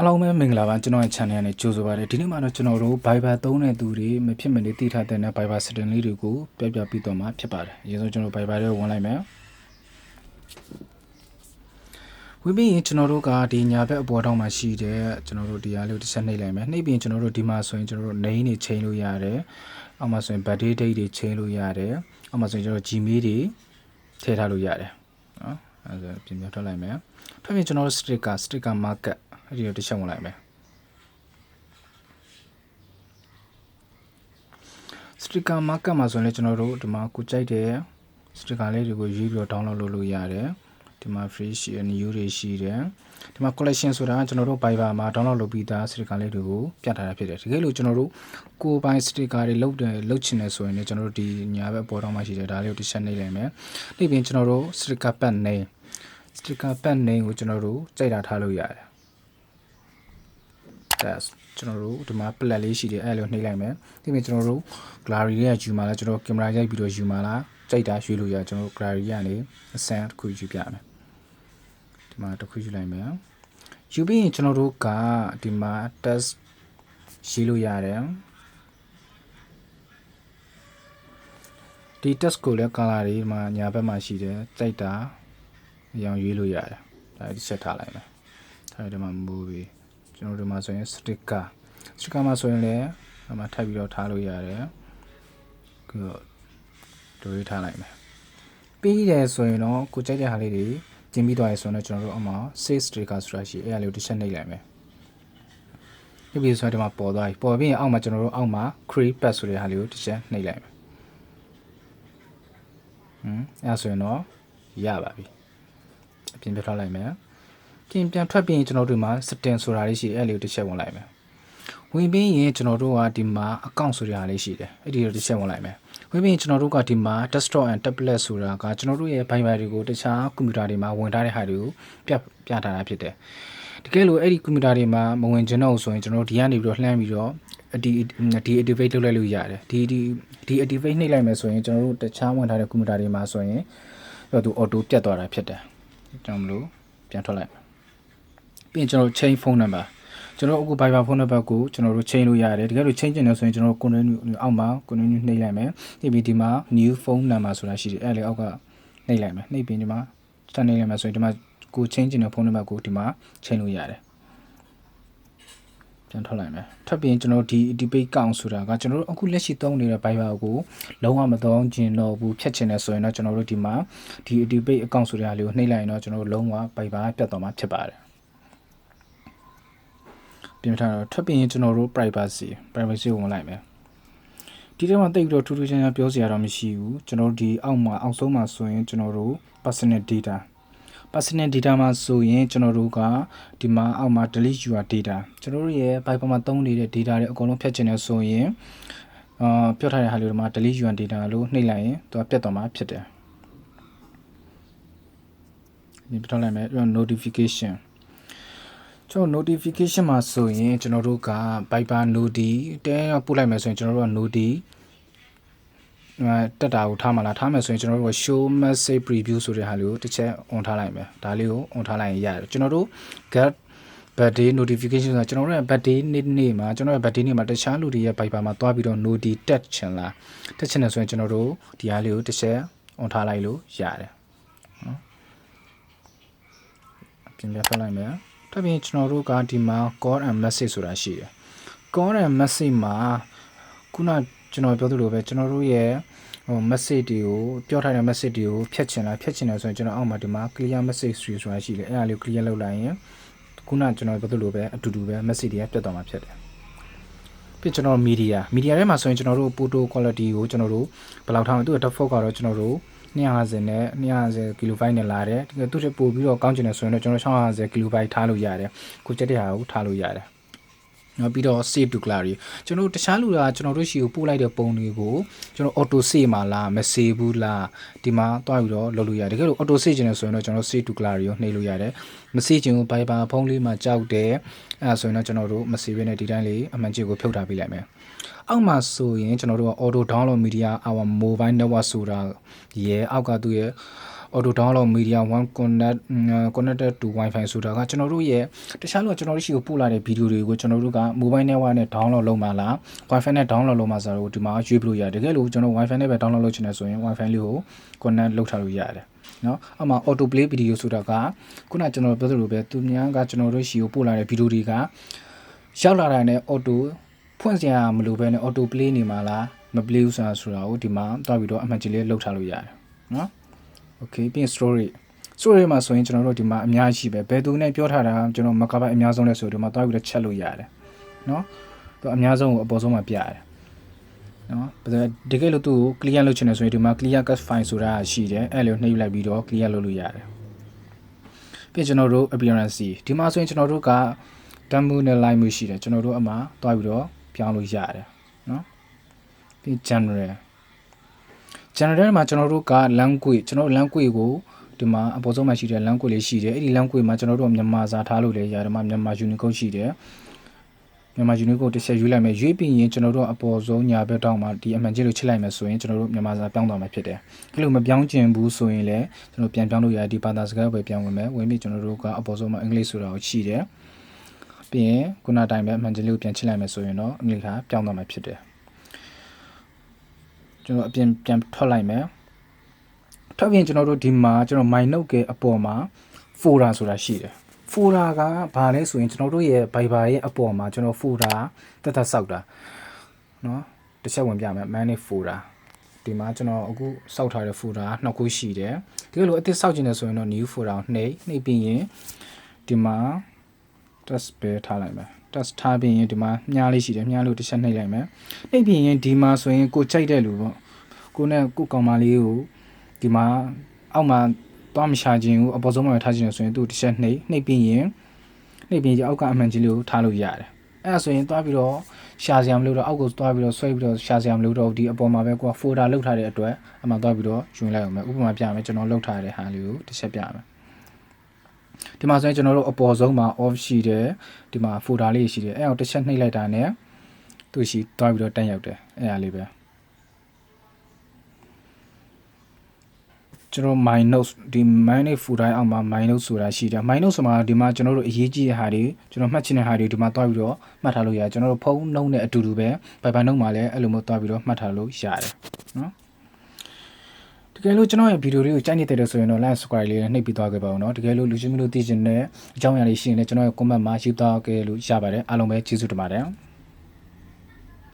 အားလုံးပဲမင်္ဂလာပါကျွန်တော်ရဲ့ channel နဲ့ကြိုဆိုပါရစေဒီနေ့မှာတော့ကျွန်တော်တို့ Viber သုံးတဲ့သူတွေမဖြစ်မနေတည်ထားတဲ့ Viber setting လေးတွေကိုပြပြပြီးတော့မှာဖြစ်ပါတယ်အရင်ဆုံးကျွန်တော် Viber တွေဝင်လိုက်မယ်ဝင်ပြီးရင်ကျွန်တော်တို့ကဒီညာဘက်အပေါ်တောင်းမှာရှိတဲ့ကျွန်တော်တို့ဒီအားလေးကိုတစ်ချက်နှိပ်လိုက်မယ်နှိပ်ပြီးရင်ကျွန်တော်တို့ဒီမှာဆိုရင်ကျွန်တော်တို့ name တွေချိန်လို့ရတယ်အောက်မှာဆိုရင် birthday date တွေချိန်လို့ရတယ်အောက်မှာဆိုရင်ကျွန်တော် Gmail တွေထည့်ထားလို့ရတယ်နော်အဲဒါပြင်ပြထွက်လိုက်မယ်ထွက်ပြီးကျွန်တော်တို့ sticker sticker market အဲ့ဒီတော့တစ်ချက်ဝင်လိုက်မယ်စတစ်ကာမားကတ်မှာဆိုရင်လည်းကျွန်တော်တို့ဒီမှာကိုကြိုက်တဲ့စတစ်ကာလေးတွေကိုရွေးပြီးတော့ download လုပ်လို့ရတယ်ဒီမှာ free ရှိတယ် new တွေရှိတယ်ဒီမှာ collection ဆိုတာကကျွန်တော်တို့ Viber မှာ download လုပ်ပြီးသားစတစ်ကာလေးတွေကိုပြထားတာဖြစ်တယ်တကယ်လို့ကျွန်တော်တို့ကိုယ်ပိုင်စတစ်ကာတွေလုပ်တယ်လုပ်ချင်တယ်ဆိုရင်လည်းကျွန်တော်တို့ဒီညာဘက်ပေါ်တော့မှရှိတယ်ဒါလေးကိုတစ်ချက်နှိပ်လိုက်မယ်နှိပ်ပြီးကျွန်တော်တို့စတစ်ကာ pad name စတစ်ကာ pad name ကိုကျွန်တော်တို့ကြိုက်တာထားလို့ရတယ် test ကျွန်တော်တို့ဒီမှာ plat လေးရှိတယ်အဲ့လိုနှိပ်လိုက်မယ်ဒီပြင်ကျွန်တော်တို့ gallery ရဲ့ယူမှာလားကျွန်တော်ကင်မရာရိုက်ပြီးတော့ယူမှာလားကြိုက်တာရွေးလို့ရကျွန်တော် gallery ကနေအစမ်းတစ်ခုယူပြမယ်ဒီမှာတစ်ခုယူလိုက်မယ်ယူပြီးရင်ကျွန်တော်တို့ကဒီမှာ test ရေးလို့ရတယ်ဒီ test ကိုလည်း color တွေမှာညာဘက်မှာရှိတယ်ကြိုက်တာအရောင်ရွေးလို့ရတယ်ဒါဒီဆက်ထားလိုက်မယ်ထားဒီမှာ movie ကျွန်တော်တို့မှာဆိုရင် sticker sticker မှာဆိုရင်လည်းအမှထပ်ပြီးတော့ထားလို့ရတယ်ခုတို့ရေးထားလိုက်မယ်ပြီးတယ်ဆိုရင်တော့ကိုကြိုက်တဲ့ဟာလေးတွေကျင်းပြီးသွားရဆိုတော့ကျွန်တော်တို့အမှ save sticker ဆိုတာရှိအဲ့အလေးကိုတစ်ချက်နှိပ်လိုက်မယ်ဒီပြီးဆိုတော့ဒီမှာပေါ်သွားပြီပေါ်ပြီးရင်အောက်မှာကျွန်တော်တို့အောက်မှာ create path ဆိုတဲ့ဟာလေးကိုတစ်ချက်နှိပ်လိုက်မယ်ဟွန်းအဲ့ဆိုရင်တော့ရပါပြီအပြင်ပြထားလိုက်မယ် ပြင်ပြန်ထွက်ပြီးရင်ကျွန်တော်တို့မှာ setting ဆိုတာလေးရှိအဲ့လေးကိုတစ်ချက်ဝင်လိုက်မယ်ဝင်ပြီးရင်ကျွန်တော်တို့ကဒီမှာ account ဆိုတဲ့ဟာလေးရှိတယ်အဲ့ဒီကိုတစ်ချက်ဝင်လိုက်မယ်ဝင်ပြီးရင်ကျွန်တော်တို့ကဒီမှာ desktop and tablet ဆိုတာကကျွန်တော်တို့ရဲ့ Viber တွေကိုတခြားကွန်ပျူတာတွေမှာဝင်ထားတဲ့ဟာတွေကိုပြပြထားတာဖြစ်တယ်တကယ်လို့အဲ့ဒီကွန်ပျူတာတွေမှာမဝင်ချင်တော့ဆိုရင်ကျွန်တော်တို့ဒီကနေပြီးတော့လှမ်းပြီးတော့ဒီဒီ activate လုပ်လိုက်လို့ရတယ်ဒီဒီဒီ activate နှိပ်လိုက်မယ်ဆိုရင်ကျွန်တော်တို့တခြားဝင်ထားတဲ့ကွန်ပျူတာတွေမှာဆိုရင်တော့သူ auto ပြတ်သွားတာဖြစ်တယ်ကျွန်တော်မလို့ပြန်ထွက်လိုက် ပြီးရင်ကျွန်တော် chain phone number ကျွန်တော်အခု Viber phone number ကိုကျွန်တော်တို့ chain လို့ရတယ်တကယ်လို့ chain ကျင်တယ်ဆိုရင်ကျွန်တော်တို့ continue အောက်မှာ continue နှိပ်လိုက်မယ်ပြီးပြီးဒီမှာ new phone number ဆိုတာရှိတယ်အဲ့လေအောက်ကနှိပ်လိုက်မယ်နှိပ်ပြီးဒီမှာစတင်နှိပ်လိုက်မယ်ဆိုရင်ဒီမှာကို chain ကျင်တဲ့ phone number ကိုဒီမှာ chain လို့ရတယ်ပြန်ထွက်လိုက်မယ်ထွက်ပြီးရင်ကျွန်တော်ဒီ debate count ဆိုတာကကျွန်တော်တို့အခုလက်ရှိသုံးနေတဲ့ Viber ကိုလုံးဝမသုံးကျင်တော့ဘူးဖြတ်ချင်တယ်ဆိုရင်တော့ကျွန်တော်တို့ဒီမှာဒီ debate account ဆိုတဲ့ဟာလေးကိုနှိပ်လိုက်ရင်တော့ကျွန်တော်တို့လုံးဝ Viber ပြတ်သွားမှာဖြစ်ပါတယ် ပြင်ထားတော့ထွက်ပြီးရင်ကျွန်တော်တို့ privacy privacy ကိုဝင်လိုက်မယ်ဒီထဲမှာတိတ်ပြီးတော့ထူးထူးခြားခြားပြောစရာတော့မရှိဘူးကျွန်တော်တို့ဒီအောက်မှာအောက်ဆုံးမှာဆိုရင်ကျွန်တော်တို့ personal data personal data မှာဆိုရင်ကျွန်တော်တို့ကဒီမှာအောက်မှာ delete your data ကျွန်တော်တို့ရဲ့ Viber မှာသုံးနေတဲ့ data တွေအကုန်လုံးဖျက်ချင်တယ်ဆိုရင်အာပြောထားတဲ့ဟာလေးတွေမှာ delete your data လို့နှိပ်လိုက်ရင်သူကပြတ်သွားမှာဖြစ်တယ်ဒီပြထားလိုက်မယ် notification ကျွန်တော် notification မှာဆိုရင်ကျွန်တော်တို့က Viber noti တဲပို့လိုက်မယ်ဆိုရင်ကျွန်တော်တို့က noti တက်တာကိုထားမှလားထားမယ်ဆိုရင်ကျွန်တော်တို့က show message preview ဆိုတဲ့ဟာလေးကိုတစ်ချက် on ထားလိုက်မယ်ဒါလေးကို on ထားလိုက်ရင်ရတယ်ကျွန်တော်တို့ get birthday notification ဆိုတာကျွန်တော်တို့ရဲ့ birthday နေ့နေ့မှာကျွန်တော်ရဲ့ birthday နေ့မှာတခြားလူတွေရဲ့ Viber မှာတွားပြီးတော့ noti တက်ချင်လားတက်ချင်တယ်ဆိုရင်ကျွန်တော်တို့ဒီဟာလေးကိုတစ်ချက် on ထားလိုက်လို့ရတယ်နော်ပြင်ပြထားလိုက်မယ် တပြင်ကျွန်တော်တို့ကဒီမှာ call and message ဆိုတာရှိတယ် call and message မှာခုနကျွန်တော်ပြောသလိုပဲကျွန်တော်တို့ရဲ့ဟို message တွေကိုပြောထားတဲ့ message တွေကိုဖြတ်ချင်လားဖြတ်ချင်တယ်ဆိုရင်ကျွန်တော်အောက်မှာဒီမှာ clear message ဆိုတာရှိတယ်အဲ့ဒါလေးကို clear လုပ်လိုက်ရင်ခုနကျွန်တော်ပြောသလိုပဲအတူတူပဲ message တွေကပြတ်သွားမှာဖြစ်တယ်ပြီးကျွန်တော် media media ထဲမှာဆိုရင်ကျွန်တော်တို့ photo quality ကိုကျွန်တော်တို့ဘယ်လောက်ထားမလဲသူက default ကတော့ကျွန်တော်တို့ 250နဲ့250 kilobyte နဲ့လာတယ်ဒီကသူ့ထက်ပိုပြီးတော့ကောင်းချင်တယ်ဆိုရင်တော့ကျွန်တော်650 kilobyte ထားလို့ရတယ်ကိုချက်တဲ့ဟာကိုထားလို့ရတယ်နော်ပြီးတော့ save to gallery ကျွန်တော်တခြားလူကကျွန်တော်တို့ရှိကိုပို့လိုက်တဲ့ပုံတွေကိုကျွန်တော် auto save မှာလားမ save ဘူးလားဒီမှာတွားပြီးတော့လုပ်လို့ရတယ်တကယ်လို့ auto save ချင်တယ်ဆိုရင်တော့ကျွန်တော် save to gallery ကိုနှိပ်လို့ရတယ်မ save ချင်ဘူး Viber ဖုန်းလေးမှာကြောက်တယ်အဲဒါဆိုရင်တော့ကျွန်တော်တို့မ save ဘဲနဲ့ဒီတိုင်းလေးအမှန်ကြီးကိုဖြုတ်ထားပေးလိုက်မယ် အောက်မှာဆိုရင်ကျွန်တော်တို့က auto download media our mobile network ဆိုတာရဲအောက်ကသူ့ရဲ့ဟ auto download media one connect connected to wifi ဆိုတာကကျွန်တော်တို့ရဲ့တခြားလို့ကျွန်တော်တို့ရှိကိုပို့လာတဲ့ဗီဒီယိုတွေကိုကျွန်တော်တို့က mobile network နဲ့ download လုပ်မှာလား wifi နဲ့ download လုပ်မှာဆိုတော့ဒီမှာရွေးပြလို့ရတယ်တကယ်လို့ကျွန်တော် wifi နဲ့ပဲ download လုပ်ချင်တယ်ဆိုရင် wifi လေးကို connect လုပ်ထားလို့ရတယ်နော်အမှ auto play video ဆိုတာကခုနကျွန်တော်ပြောသလိုပဲသူများကကျွန်တော်တို့ရှိကိုပို့လာတဲ့ဗီဒီယိုတွေကရောက်လာတာနဲ့ auto ဖွင့်စရာမလိုဘဲနဲ့ auto play နေမှာလားမ play ဘူးဆိုတာဆိုတာကိုဒီမှာတွားပြီးတော့အမှတ်ကြီးလေးလောက်ထားလို့ရတယ်နော် okay ပြီးရင် story story မှာဆိုရင်ကျွန်တော်တို့ဒီမှာအများကြီးပဲဘယ်သူနဲ့ပြောထားတာကျွန်တော်မကပိုက်အများဆုံးလဲဆိုဒီမှာတွားပြီးတော့ချက်လို့ရတယ်နော်သူအများဆုံးကိုအပေါ်ဆုံးမှာပြရတယ်နော်ဒါတကယ်လို့သူ့ကို clear လုပ်ချင်တယ်ဆိုရင်ဒီမှာ clear cut file ဆိုတာရှိတယ်အဲ့လိုနှိပ်လိုက်ပြီးတော့ clear လုပ်လို့ရတယ်ပြီးကျွန်တော်တို့ appearance ဒီမှာဆိုရင်ကျွန်တော်တို့က thumbnail နဲ့ line မျိုးရှိတယ်ကျွန်တော်တို့အမှတွားပြီးတော့ ပြောင်းလို့ရတယ်နော်ပြီး general general မှာကျွန်တော်တို့က language ကျွန်တော်တို့ language ကိုဒီမှာအပေါ်ဆုံးမှာရှိတဲ့ language လေးရှိတယ်အဲ့ဒီ language မှာကျွန်တော်တို့မြန်မာစာထားလို့လည်းရတယ်မှာမြန်မာ unicode ရှိတယ်မြန်မာ unicode တစ်ချက်ရွေးလိုက်မယ်ရွေးပြီးရင်ကျွန်တော်တို့အပေါ်ဆုံးညာဘက်တောင်းမှာဒီအမှန်ကြီးလို့ချစ်လိုက်မယ်ဆိုရင်ကျွန်တော်တို့မြန်မာစာပြောင်းသွားမှာဖြစ်တယ်အဲ့လိုမပြောင်းကျင်ဘူးဆိုရင်လည်းကျွန်တော်ပြန်ပြောင်းလို့ရတယ်ဒီဘာသာစကားပဲပြောင်းဝင်မယ်ဝင်ပြီးကျွန်တော်တို့ကအပေါ်ဆုံးမှာအင်္ဂလိပ်ဆိုတာကိုရှိတယ် ပြီးရင်ခုနတိုင်းပဲအမှန်ကြီးလေးကိုပြန်ချစ်လိုက်မယ်ဆိုရင်တော့အင်္ဂလိပ်ကပြောင်းသွားမှာဖြစ်တယ်ကျွန်တော်အပြင်ပြန်ထွက်လိုက်မယ်ထွက်ပြင်ကျွန်တော်တို့ဒီမှာကျွန်တော် my note ကအပေါ်မှာ folder ဆိုတာရှိတယ် folder ကဘာလဲဆိုရင်ကျွန်တော်တို့ရဲ့ Viber ရဲ့အပေါ်မှာကျွန်တော် folder တက်တက်စောက်တာเนาะတစ်ချက်ဝင်ပြမယ် manage folder ဒီမှာကျွန်တော်အခုစောက်ထားတဲ့ folder နှစ်ခုရှိတယ်ဒီလိုအသစ်စောက်ကျင်တယ်ဆိုရင်တော့ new folder ကိုနှိပ်နှိပ်ပြီးရင်ဒီမှာ test ပဲထားလိုက်မယ် test ထားပြီးရင်ဒီမှာမြားလေးရှိတယ်မြားလို့တစ်ချက်နှိပ်လိုက်မယ်နှိပ်ပြီးရင်ဒီမှာဆိုရင်ကိုကြိုက်တဲ့လူပေါ့ကိုနဲ့ကိုကောင်မလေးကိုဒီမှာအောက်မှာသွားမရှာခြင်းကိုအပေါ်ဆုံးမှာထားခြင်းလို့ဆိုရင်သူ့တစ်ချက်နှိပ်နှိပ်ပြီးရင်နှိပ်ပြီးဒီအောက်ကအမှန်ကြီးလေးကိုထားလို့ရတယ်အဲ့ဒါဆိုရင်သွားပြီးတော့ရှာစရာမလိုတော့အောက်ကိုသွားပြီးတော့ဆွဲပြီးတော့ရှာစရာမလိုတော့ဒီအပေါ်မှာပဲကိုက folder လောက်ထားတဲ့အတွက်အမှသွားပြီးတော့ယူလိုက်အောင်မယ်ဥပမာပြမယ်ကျွန်တော်လောက်ထားတဲ့ဟာလေးကိုတစ်ချက်ပြမယ် ဒီမှာဆိုရင်ကျွန်တော်တို့အပေါ်ဆုံးမှာ off ရှိတယ်ဒီမှာ folder လေးရှိတယ်အဲ့အောင်တစ်ချက်နှိပ်လိုက်တာနဲ့သူရှိသွားပြီးတော့တက်ရောက်တယ်အဲ့ဒါလေးပဲကျွန်တော် my notes ဒီ manage folder အောက်မှာ my notes ဆိုတာရှိတယ် my notes ဆိုမှာဒီမှာကျွန်တော်တို့အရေးကြီးတဲ့ဟာတွေကျွန်တော်မှတ်ချင်တဲ့ဟာတွေဒီမှာတွားပြီးတော့မှတ်ထားလို့ရတယ်ကျွန်တော်တို့ဖုန်းနှုံးနဲ့အတူတူပဲ Viber နှုံးမှာလည်းအဲ့လိုမျိုးတွားပြီးတော့မှတ်ထားလို့ရတယ်နော် တကယ်လို့ကျွန်တော်ရဲ့ဗီဒီယိုလေးကိုကြိုက်နေတဲ့ဆိုရင်တော့ like subscribe လေးနဲ့နှိပ်ပြီးသွားခဲ့ပါဦးเนาะတကယ်လို့လူချင်းမျိုးလို့သိချင်တဲ့အကြောင်းအရာလေးရှိရင်လည်းကျွန်တော်ရဲ့ comment မှာရေးသားခဲ့လို့ရပါတယ်အားလုံးပဲကျေးဇူးတင်ပါတယ်